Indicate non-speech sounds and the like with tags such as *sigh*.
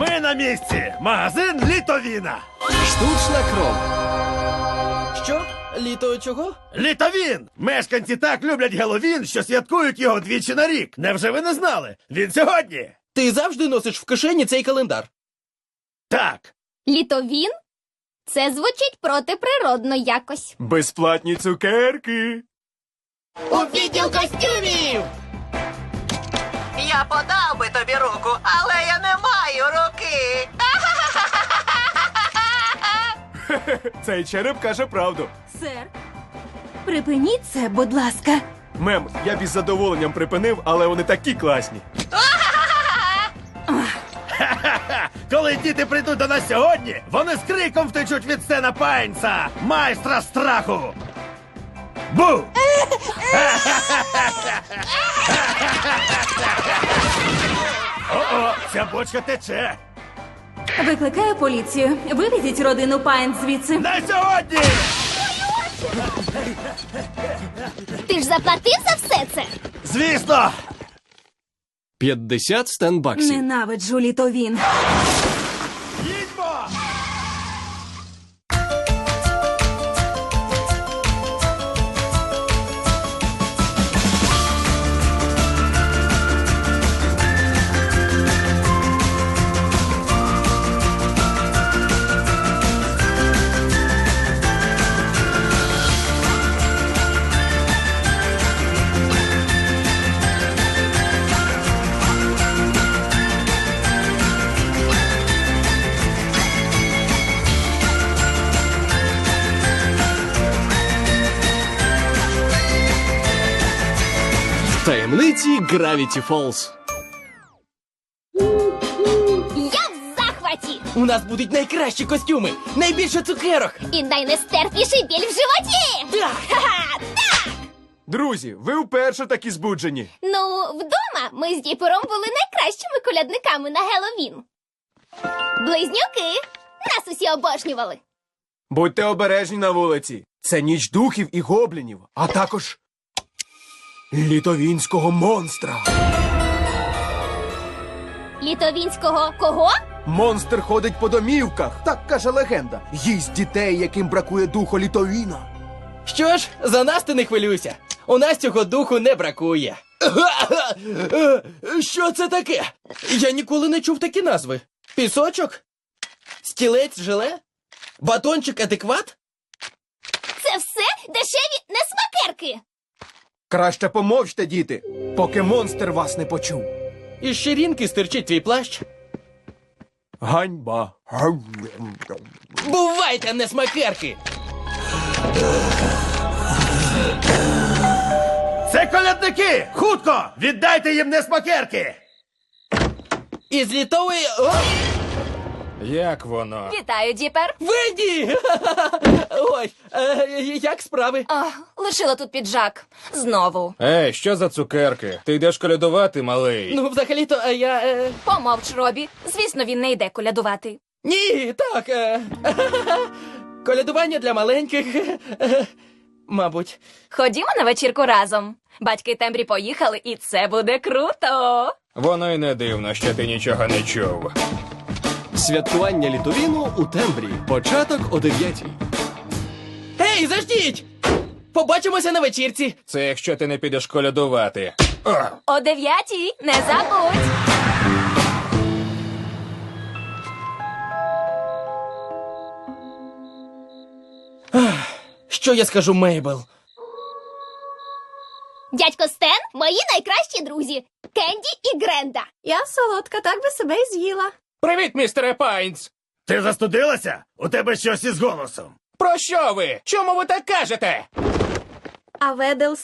Ми на місці. Магазин Літовіна. Штучна кров. Що? Літо чого? Літовін! Мешканці так люблять Геловін, що святкують його двічі на рік. Невже ви не знали? Він сьогодні. Ти завжди носиш в кишені цей календар. Так. Літовін? Це звучить протиприродно якось. Безплатні цукерки. У відділ костюмів! Я подав би тобі руку, але я не *laughs* Цей череп каже правду. Сер, припиніть це, будь ласка. Мем, я б із задоволенням припинив, але вони такі класні. *laughs* Коли діти прийдуть до нас сьогодні, вони з криком втечуть від Стена Пайнса, майстра страху. Бу! *laughs* О-о, ця бочка тече. Викликаю поліцію. Виведіть родину Пайн звідси. На сьогодні! Ти ж заплатив за все це? Звісно! 50 стенбаксів. Ненавиджу літовін. Таємниці Gravity Falls. Я в захваті! У нас будуть найкращі костюми, найбільше цукерок. І найнестерпніший біль в животі! Так. Ха-ха! Так! Друзі, ви вперше такі збуджені. Ну, вдома ми з Діпером були найкращими колядниками на Геловін. Близнюки! Нас усі обожнювали. Будьте обережні на вулиці. Це ніч духів і гоблінів, а також літовінського монстра. Літовінського кого? Монстр ходить по домівках, так каже легенда. Їсть дітей, яким бракує духу літовіна. Що ж, за нас ти не хвилюйся. У нас цього духу не бракує. *laughs* Що це таке? Я ніколи не чув такі назви. Пісочок? Стілець желе? Батончик адекват? Це все дешеві несмакерки! Краще помовчте, діти, поки монстр вас не почув. Із щирінки стирчить твій плащ. Ганьба. Бувайте, несмакерки! Це колядники! Хутко! Віддайте їм несмакерки! Із літової. О! Як воно? Вітаю, Діпер. Веді! *laughs* Ой, е, як справи? О, лишила тут піджак. Знову. Ей, що за цукерки? Ти йдеш колядувати, малий? Ну, взагалі-то е, я. Е... Помовч, Робі. Звісно, він не йде колядувати. Ні, так. Е... *laughs* Колядування для маленьких. Е... Мабуть. Ходімо на вечірку разом. Батьки Тембрі поїхали, і це буде круто. Воно й не дивно, що ти нічого не чув. Святкування літовіну у тембрі. Початок о 9 Гей, заждіть! Побачимося на вечірці. Це якщо ти не підеш колядувати. О дев'ятій не забудь. Що я скажу, Мейбл? Дядько Стен мої найкращі друзі Кенді і Гренда. Я солодка, так би себе і з'їла. Привіт, містере Пайнс! Ти застудилася? У тебе щось із голосом. Про що ви? Чому ви так кажете? А Ведел